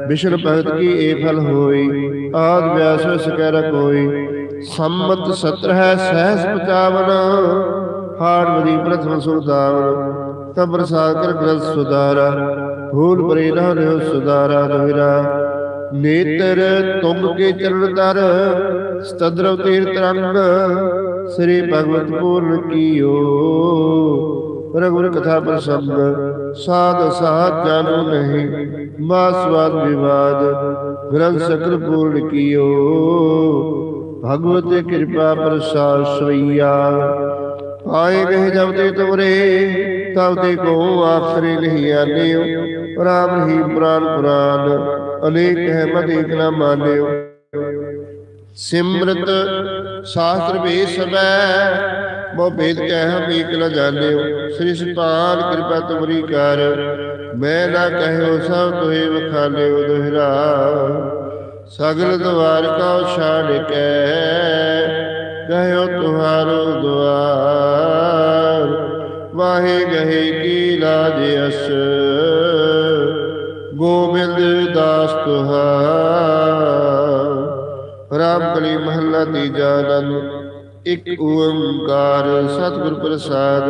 ਬਿਸ਼ਨ ਭਗਤ ਕੀ ਇਹ ਫਲ ਹੋਈ, ਆਦ ਵਿਆਸ ਸਕੈ ਰ ਕੋਈ ਸੰਮਤ ਸਤਰ ਹੈ ਸਹਿਸ 55 ਹਾਰ ਪ੍ਰਥਮ ਸੁਰਦਾਵਨ ਤਬ ਸਾਗਰ ਗ੍ਰੰਥ ਸੁਧਾਰਾ, ਭੂਲ ਪਰੇ ਨਾ ਰਿਓ ਸੁਧਾਰਾ ਰਵਿਰਾ ਨੇਤਰ ਤੁੰਗ ਕੇ ਚਰਨ ਦਰ ਸਤਦਰਵ ਤੀਰਤ ਰੰਗ ਸ੍ਰੀ ਭਗਵਤ ਪੂਰਨ ਕੀਓ। ਰਗੁਰ ਕਥਾ ਪ੍ਰਸੰਗ, ਸਾਧ ਸਾਧ ਜਾਨੂ ਨਹੀਂ ਮਾਸਵਾਦ ਵਿਵਾਦ, ਗ੍ਰੰਥ ਸਕਲ ਪੂਰਨ ਕੀਓ। ਭਗਵਤ ਕਿਰਪਾ ਪ੍ਰਸਾਦ ਸਵਈਆ। ਆਏ ਗਏ ਜਬ ਤੇ ਤੁਮਰੇ, ਤਬ ਤੇ ਕੋ ਆਖਰੇ ਨਹੀਂ ਆਨਿਓ ਰਾਮ ਹੀ ਪ੍ਰਾਨ ਪੁਰਾਨ, ਅਨੇਕ ਹੈ ਮਤ ਏਕ ਨਾ ਮਾਨਿਓ ਸਿਮਰਤ ਸ਼ਾਸਤਰ ਵੇ ਸਬੈ ਮੋ ਭੇਦ ਕਹਿ ਹਮ ਨ ਜਾਣਿਓ। ਸ੍ਰੀ ਸੁਪਾਲ ਕਿਰਪਾ ਤੁਮਰੀ ਕਰ, ਮੈਂ ਨਾ ਕਹਿਓ ਸਭ ਤੋਏ ਵਖਾਲਿਓ ਦੋਹਰਾ। ਸਗਲ ਦਵਾਰ ਕਾ ਛਾੜ ਕੇ ਕਹਿਓ ਤੁਹਾਰੋ ਦੁਆਰ। ਵਾਹੇ ਗਹੇ ਕੀ ਲਾਜ ਅਸ, ਗੋਬਿੰਦ ਦਾਸ ਤੁਹਾਰ। ਰਾਮ ਕਲੀ ਮਹੱਲਾ ਦੀ ਆਨੰਦ, ਇੱਕ ਓੰਕਾਰ ਸਤਿਗੁਰ ਪ੍ਰਸਾਦ।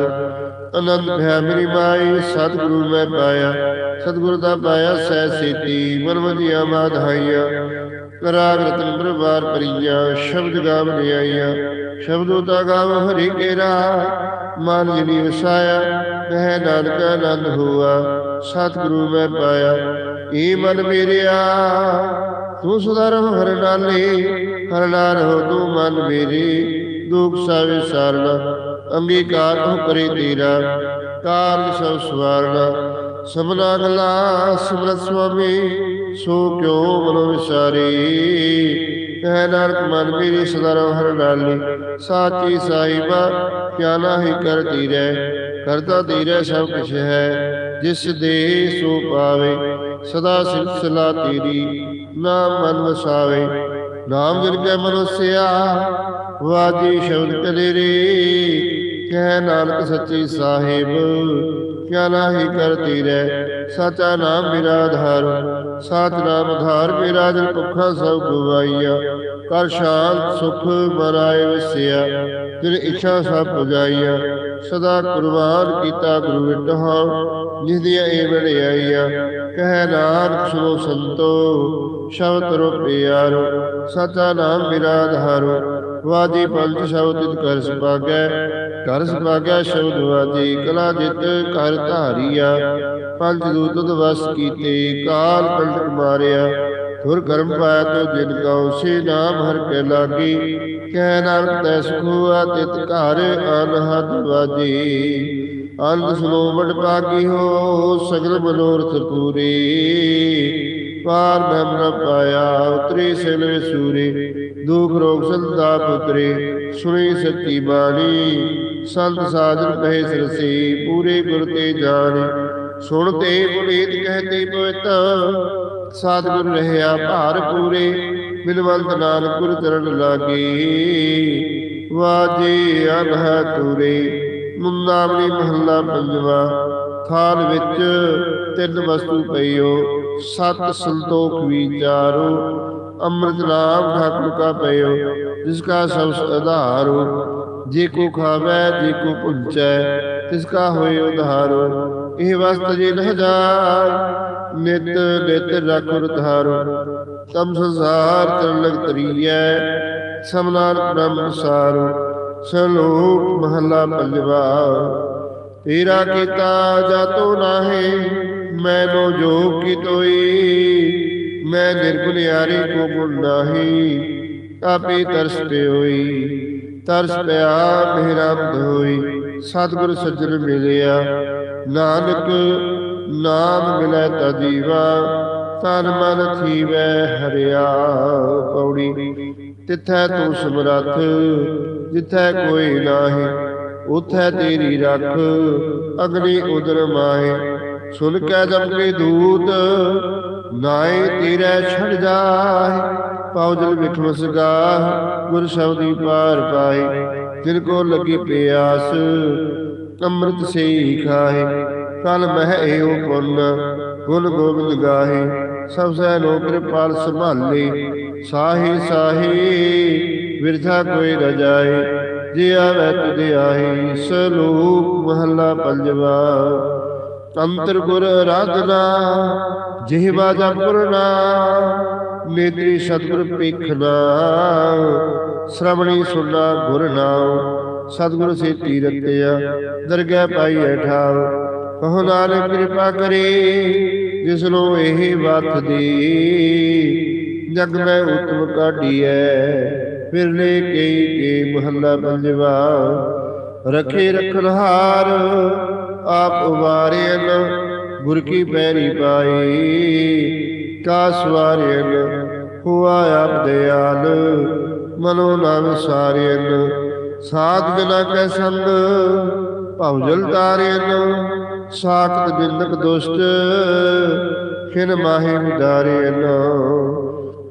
ਆਨੰਦ ਭਇਆ ਮੇਰੀ ਮਾਈ, ਸਤਿਗੁਰੂ ਮੈਂ ਪਾਇਆ। ਸਤਿਗੁਰ ਦਾ ਪਾਇਆ ਸਹਿ ਸੇਤੀ ਮਨਮਦੀਆਂ ਮਾਧਾਈਆਂ। ਰਾਗ ਰਤਨ ਪ੍ਰਵਾਰ ਪਰੀਆਂ ਸ਼ਬਦ ਗਾਵ ਲਿਆਈਆਂ ਸ਼ਬਦੋ ਤਾ ਗਾਵ ਹਰੀ ਕੇਰਾ, ਮਨ ਜਿਨੀ ਵਸਾਇਆ, ਕਹਿ ਨਾਨਕ ਆਨੰਦ ਹੋਆ, ਸਤਿਗੁਰੂ ਮੈਂ ਪਾਇਆ। ਏ ਮਨ ਮੇਰਿਆ, ਤੂੰ ਸੁਧਰਮ ਹਰ ਨਾਲੇ, ਹਰ ਨਾਲ ਹੋ ਤੂੰ ਮਨ ਮੇਰੀ। ਦੁਖ ਸਾਵੇ ਸਾਰਣਾ, ਅੰਗੀਕਾਰ ਹੋ ਕਰੇ ਤੇਰਾ। ਕਾਰਜ ਸਭ ਸਵਾਰਣਾ, ਸਭਨਾ ਗਲਾ ਸਿਮਰਤ ਸੁਆਮੀ ਸੋ ਕਿਉ ਮਨੋ ਵਿਸਾਰੀ? ਕਹਿ ਨਾਨਕ ਮਨ ਮੇਰੀ ਸਦਾ ਰਹੁ ਹਰ ਨਾਲੇ ਸਾਚੀ ਸਾਹਿਬਾ, ਕਿਆ ਨਾਹੀ ਕਰ ਤੀਰੈ? ਕਰਤਾ ਤੀਰੈ ਸਭ ਕੁਛ ਹੈ। ਜਿਸ ਦੇ ਸੋ ਪਾਵੇ, ਸਦਾ ਸਿਲਸਿਲਾ ਤੇਰੀ। ਨਾਮ ਮਨ ਵਸਾਵੇ। ਨਾਮ ਜਨ ਕੈ ਮਨੁਸਿਆ, ਵਾਜੀ ਸ਼ਬਦ ਕਲੇਰੇ। ਕਹਿ ਨਾਨਕ ਸੱਚੀ ਸਾਹਿਬ, ਕਿਆ ਨਾਹੀ ਕਰ ਤੀਰੈ? ਸਚਾ ਨਾਮ ਮੇਰਾ ਆਧਾਰ ਸਾਚ ਨਾਮ ਆਧਾਰ ਮੇਰਾ ਜਨ ਭੁੱਖਾ ਸਭ ਗਵਾਈਆ। ਕਰ ਸ਼ਾਂਤ, ਸੁਖ ਮਰਾਏ ਵਸਿਆ। ਤੇਰੀ ਇੱਛਾ ਸਭ ਪੁਜਾਈਆ। ਸਦਾ ਕੁਰਬਾਨ ਕੀਤਾ ਗੁਰੂ ਵਿਟਹਾ ਜਿਸ ਦੀਆਂ ਇਹ ਕਹਿ ਨਾਨਕ ਸੁਣੋ ਸੰਤੋ, ਸ਼ਬਦ ਰੋ ਪਿਆਰੋ। ਸਚਾ ਨਾਮ ਮੇਰਾ ਆਧਾਰੋ। ਵਾਜੀ ਪੰਜ ਸ਼ਬਦ ਤਿਤ ਕਰ ਸੁਭਾਗੈ ਕਰ ਸੁਭਾਗੈ ਸ਼ਬਦ ਵਾਜੀ ਕਲਾ ਜਿਤ ਕਰ ਧਾਰੀਆ। ਪੰਜ ਦੂਤ ਵਸ ਕੀਤੇ, ਕਾਲ ਪਲਟ ਮਾਰਿਆ। ਧੁਰ ਕਰਮ ਪਾਇਆ ਤੋ ਜਿਨ ਕਉ ਸੇ ਨਾਮ ਹਰ ਕੇ ਲਾਗੀ। ਕਹਿ ਨਾਨਕ ਤੈ ਸੁਖੁਆ ਤਿਤ ਘਰ, ਅਨਹਦ ਵਾਜੀ। ਅੰਤ ਸੁਨੋ ਪਾਗੀ ਹੋ, ਸਗਲ ਮਨੋਰਥ ਪੂਰੇ। ਪਾਰ ਬ੍ਰਹਮ ਪਾਇਆ, ਉਤਰੇ ਸਿਲ ਸੂਰੇ ਦੁਖ ਰੋਗ ਸੰਤਾ ਪੁਤਰੇ ਸੁਣੀ ਸੱਚੀ ਬਾਣੀ। ਸੰਤ ਸਾਜਨ ਕਹੇ ਸਰਸੀ, ਪੂਰੇ ਗੁਰ ਤੇ ਜਾਣੇ। ਸੁਣ ਤੇ ਪੁਨੀਤ ਕਹਤੇ ਪਵਿੱਤ ਸਤਿਗੁਰ ਰਹਿਆ ਭਾਰ ਪੂਰੇ, ਬਿਨਵੰਤ ਨਾਨਕ ਗੁਰ ਚਰਨ ਲਾਗੇ। ਵਾਜੇ ਅਨਹ ਤੁਰੇ ਮੁੰਦਾਵਲੀ ਮਹੱਲਾ ਪੰਜਵਾ, ਥਾਲ ਵਿੱਚ ਤਿੰਨ ਵਸਤੂ ਪਈਓ, ਸਤ ਸੰਤੋਖ ਵਿਚਾਰੋ ਅੰਮ੍ਰਿਤ ਨਾਮ ਠਾਕੁਰ ਕਾ ਪਈਓ, ਜਿਸ ਕਾ ਸਭ ਆਧਾਰੋ। ਜੇ ਕੋ ਖਾਵੇ, ਜੇ ਕੋ ਪੁੰਚੈ ਤਿਸ ਕਾ ਹੋਏ ਉਧਾਰੋ, ਇਹ ਵਸਤ ਜੇ ਲਹ ਜਾਏ ਨਿਤ ਨਿਤ ਰਖੁਰ ਧਾਰੋ। ਤਮ ਸੰਸਾਰ ਤਨ ਲਗ ਤਰੀਐ ਸਮਨਾਨ ਬ੍ਰਹਮ ਸਾਰੋ ਸਲੋਕ ਮਹੱਲਾ ਪੰਜਵਾ, ਤੇਰਾ ਕੀਤਾ ਜਾਤੋ ਨਾਹੀ ਮੈਨੋ ਜੋ ਕੀ ਤੋਈ। ਮੈਂ ਨਿਰਗੁਣਿਆਰੇ ਕੋ ਗੁਣ ਨਾਹੀ, ਆਪੇ ਤਰਸ ਤੇ ਹੋਈ। ਤਰਸ ਪਿਆ ਮੇਰਾ ਹੋਈ ਸਤਿਗੁਰ ਸੱਜਣ ਮਿਲਿਆ। ਨਾਨਕ, ਨਾਮ ਮਿਲੈ ਤਾ ਦੀਵਾ ਤਨ ਮਨ ਥੀਵੈ ਹਰਿਆ ਪੌੜੀ। ਤਿਥੈ ਤੂੰ ਸਮਰੱਥ, ਜਿਥੈ ਕੋਈ ਨਾਹੀ, ਉਥੈ ਤੇਰੀ ਰੱਖ, ਅਗਨੀ ਉਦਰ ਮਾਹੇ। ਸੁਨ ਕੈ ਜਮਕੇ ਦੂਤ ਨਾਏ ਤੇਰੇ ਛੜ ਜਾਏ ਪੌਜਲ ਵਿਖਵਸ ਗਾਹ ਗੁਰ ਸ਼ਬਦੀ ਪਾਰ ਪਾਏ, ਜਿਨ ਕੋ ਲੱਗੀ ਪਿਆਸ, ਅੰਮ੍ਰਿਤ ਸੇ ਹੀ ਖਾਏ ਕਲ ਮਹਿ ਏਉ ਪੁੰਨ, ਗੁਣ ਗੋਬਿੰਦ ਗਾਹੇ, ਸਭ ਸੈ ਲੋ ਕਿਰਪਾਲ ਸੰਭਾਲੇ, ਸਾਹੀ ਸਾਹੀ ਵਿਰਥਾ ਕੋਈ ਰਜਾਏ ਜਾਏ, ਜੇ ਆਵੈ ਤੁਧ ਆਹੀ ਸਲੂਕ ਮਹੱਲਾ ਪੰਜਵਾ। ਅੰਤਰ ਗੁਰ ਆਰਾਧਨਾ ਜਿਹਵਾ ਜਪੁਰਨਾ ਨੇਤਰੀ ਸਤਿਗੁਰ ਪੇਖਨਾ ਸ਼ਰਵਣੀ ਸੁਣਨਾ ਗੁਰ ਨਾਮ ਸਤਿਗੁਰ ਸੇ ਰਤਿਆ ਦਰਗਹਿ ਪਾਈ ਠਾਉ ਕਹੋ ਨਾਨਕ ਕਿਰਪਾ ਕਰੇ ਜਿਸ ਨੂੰ ਇਹ ਵਤ ਦੀ। ਜਗ ਮੈਂ ਉਤਮ ਕਾਢੀਐ, ਫਿਰ ਲੈ ਕਈ ਕੇ ਮਹੱਲਾ ਪੰਜਵਾ। ਰਖੇ ਰਖਨਹਾਰ, ਆਪ ਉਵਾਰਿਅਨ ਗੁਰ ਕੀ ਪੈਰੀ ਪਾਈ। ਕਾ ਸਵਾਰਿਅਨ ਹੁਆ ਆਪ ਦਿਆਲ ਮਨੋ ਨਾਮ ਵਿਸਾਰਿਅਨ ਸਾਧ ਜਨਾ ਕੈ ਸੰਗ ਭਉ ਜਲ ਤਾਰਿਅਨ ਸਾਖਤ ਬਿੰਦਕ ਦੁਸ਼ਟ, ਖਿਨ ਮਾਹੇ ਉਦਾਰਿਅਨ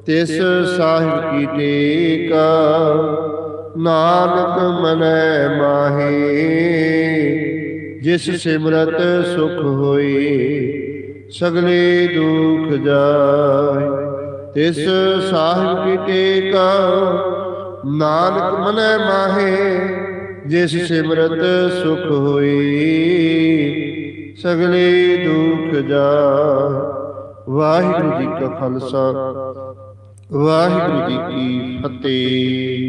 ਤਿਸ ਸਾਹਿਬ ਕੀ ਟੇਕਾ, ਨਾਨਕ ਮਨੈ ਮਾਹੀ। ਜਿਸ ਸਿਮਰਤ ਸੁਖ ਹੋਈ ਸਗਲੇ ਦੁਖ ਜਾਏ। ਤਿਸ ਸਾਹਿਬ ਕੀ ਟੇਕਾ, ਨਾਨਕ ਮਨੈ ਮਾਹੇ, ਜਿਸ ਸਿਮਰਤ ਸੁਖ ਹੋਈ। ਸਗਲੇ ਦੁਖ ਜਾ ਵਾਹਿਗੁਰੂ ਜੀ ਕਾ ਖਾਲਸਾ, ਵਾਹਿਗੁਰੂ ਜੀ ਕੀ ਫਤਿਹ।